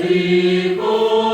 Святі